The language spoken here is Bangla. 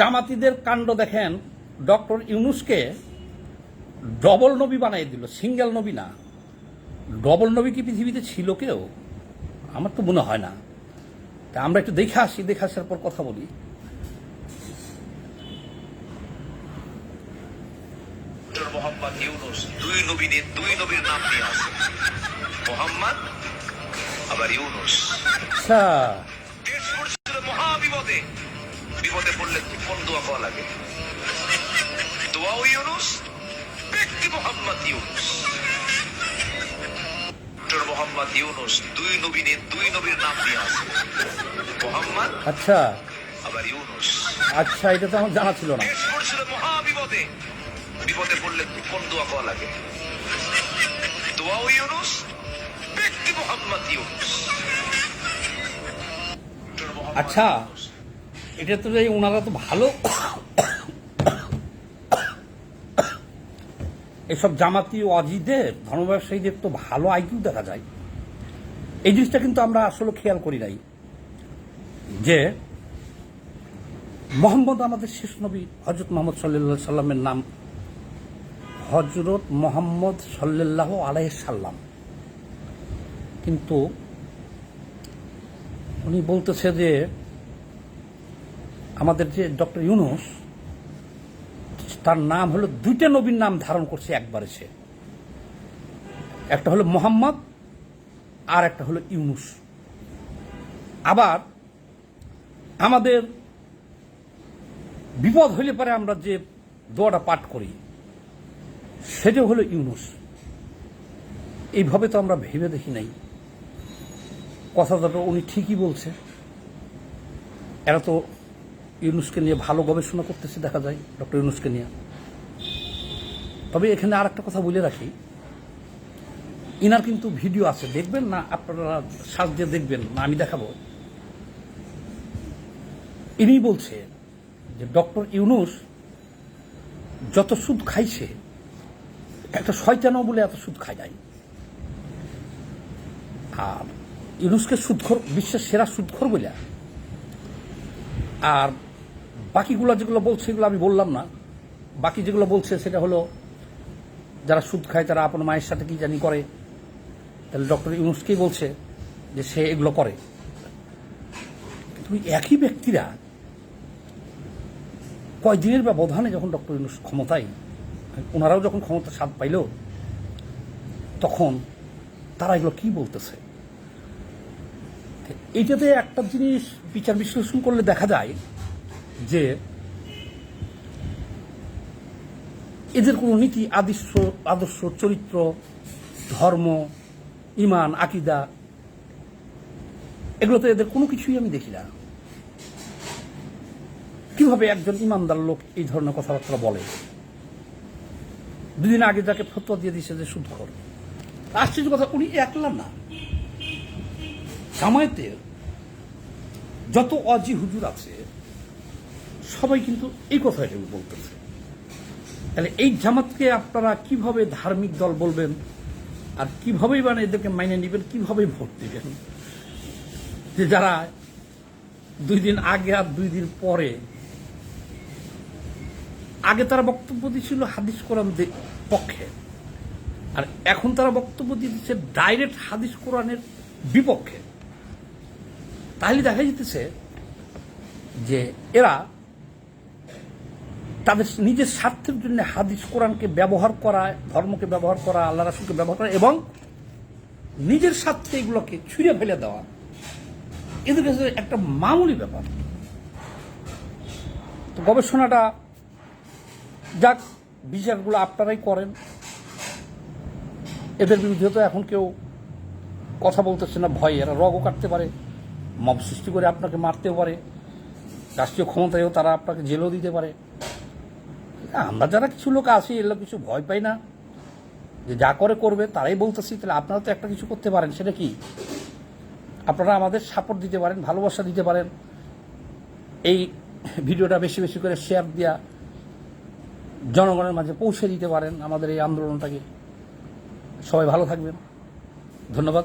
জামাতিদের কাণ্ড দেখেন ডক্টর ইউনুসকে ডবল নবী বানাই দিল সিঙ্গেল নবী না। ডবল নবী কি পৃথিবীতে ছিল কেউ? আমার তো মনে হয় না। তা আমরা একটু দেখে আসি দেখে আসার পর কথা বলি। মোহাম্মদ ইউনুস দুই নবী নিয়ে দুই নবীর নাম নিয়ে আসে। মোহাম্মদ আবার ইউনুস। আচ্ছা। দেশ পড়ছিল মহা বিপদে পড়লে কোন দোয়া পাওয়া লাগে? দোয়াও ইউনুস ব্যক্তি মোহাম্মদ ইউনুস। মোহাম্মদ ইউনুস দুই দুই নবীর নাম নিয়ে আসে মোহাম্মদ আচ্ছা। আবার ইউনুস। আচ্ছা এটা তো আমার জানা ছিল না। দেশ পড়ছিল মহা বিপদে পড়লে কোন দোয়া পাওয়া লাগে? দোয়াও ইউনুস ব্যক্তি মোহাম্মদ ইউনুস। আচ্ছা। এটা তো এই ওনারা তো ভালো। এসব জামাতি অজিদের ধর্ম ব্যবসায়ীদের তো ভালো আইকিউ দেখা যায়। এই জিনিসটা কিন্তু আমরা আসলে খেয়াল করি নাই। যে মোহাম্মদ আমাদের শেষ নবী হজরত মোহাম্মদ সাল্লাহ সাল্লামের নাম। হজরত মোহাম্মদ সাল্লাহ আলাইহ সাল্লাম। কিন্তু উনি বলতেছে যে আমাদের যে ডক্টর ইউনুস, তার নাম হলো, দুইটা নবীর নাম ধারণ করছে একবারে সে। একটা হলো মোহাম্মদ, আর একটা হলো ইউনুস। আবার আমাদের বিপদ হইলে পরে আমরা যে দোয়াটা পাঠ করি, সেটা হলো ইউনুস। এইভাবে তো আমরা ভেবে দেখি নাই। কথাটা উনি ঠিকই বলছে। এরা তো ইউনুসকে নিয়ে ভালো গবেষণা করতেছে দেখা যায়, ডক্টর ইউনুসকে নিয়ে। তবে এখানে আর একটা কথা বলে রাখি, ইনার কিন্তু ভিডিও আছে, দেখবেন না আপনারা সাজ দিয়ে দেখবেন না, আমি দেখাবো। ইনি বলছে যে ডক্টর ইউনুস যত সুদ খাইছে, একটা শয়তানও বলে এত সুদ খায় নাই। আর ইউনুসকে সুদখোর, বিশ্বের সেরা সুদখোর বলে। আর বাকিগুলো যেগুলো বলছে এগুলো আমি বললাম না। বাকি যেগুলো বলছে, সেটা হলো, যারা সুদ খায়, তারা আপনার মায়ের সাথে কি জানি করে। তাহলে ডক্টর ইউনুসকেই বলছে? যে সে এগুলো করে। ওই একই ব্যক্তিরা কয়দিনের ব্যবধানে যখন ডক্টর ইউনুস ক্ষমতায়, ওনারাও যখন ক্ষমতা স্বাদ পাইল, তখন তারা এগুলো কি বলতেছে? এইটাতে একটা জিনিস বিচার বিশ্লেষণ করলে দেখা যায় যে এদের কোনো নীতি, আদর্শ আদর্শ, চরিত্র, ধর্ম, ইমান, আকিদা এগুলোতে এদের কোনো কিছুই আমি দেখি না। কীভাবে একজন ইমানদার লোক এই ধরনের কথাবার্তা বলে? দুদিন আগে যাকে ফতোয়া দিয়ে দিছে যে সুদখর। আশ্চর্য কথা, উনি একলা না। জামায়াতের যত অজি হুজুর আছে সবাই কিন্তু এই কথাটা বলতেছে। তাহলে এই জামাতকে আপনারা কীভাবে ধার্মিক দল বলবেন? আর কিভাবেই মানে এদেরকে মাইনে নেবেন? কীভাবে ভোট দিবেন? যে যারা দুই দিন আগে আর দুই দিন পরে, আগে তারা বক্তব্য দিয়েছিল হাদিস কোরআন পক্ষে। আর এখন তারা বক্তব্য দিচ্ছে ডাইরেক্ট হাদিস কোরআনের বিপক্ষে। তাহলে দেখা যেতেছে যে এরা তাদের নিজের স্বার্থের জন্য হাদিস কোরআনকে ব্যবহার করা, ধর্মকে ব্যবহার করা আল্লাহ রাসুলকে ব্যবহার করা এবং নিজের স্বার্থে এগুলোকে ছুঁড়ে ফেলে দেওয়া। এদের কাছে একটা মামুলি ব্যাপার। তো গবেষণাটা যাক, বিচারগুলো আপনারাই করেন। এদের বিরুদ্ধে তো এখন কেউ কথা বলতেছে না, ভয়ে। এরা রগও কাটতে পারে, মব সৃষ্টি করে আপনাকে মারতেও পারে, রাষ্ট্রীয় ক্ষমতায়ও তারা আপনাকে জেলও দিতে পারে। আমরা যারা কিছু লোক আছি এগুলো কিছু ভয় পাই না। যে যা করে করবে, তারাই বলতেছি, তাহলে আপনারা তো একটা কিছু করতে পারেন, সেটা কি? আপনারা আমাদের সাপোর্ট দিতে পারেন, ভালোবাসা দিতে পারেন। এই ভিডিওটা বেশি বেশি করে শেয়ার দেওয়া জনগণের মাঝে পৌঁছে দিতে পারেন আমাদের এই আন্দোলনটাকে। সবাই ভালো থাকবেন। ধন্যবাদ।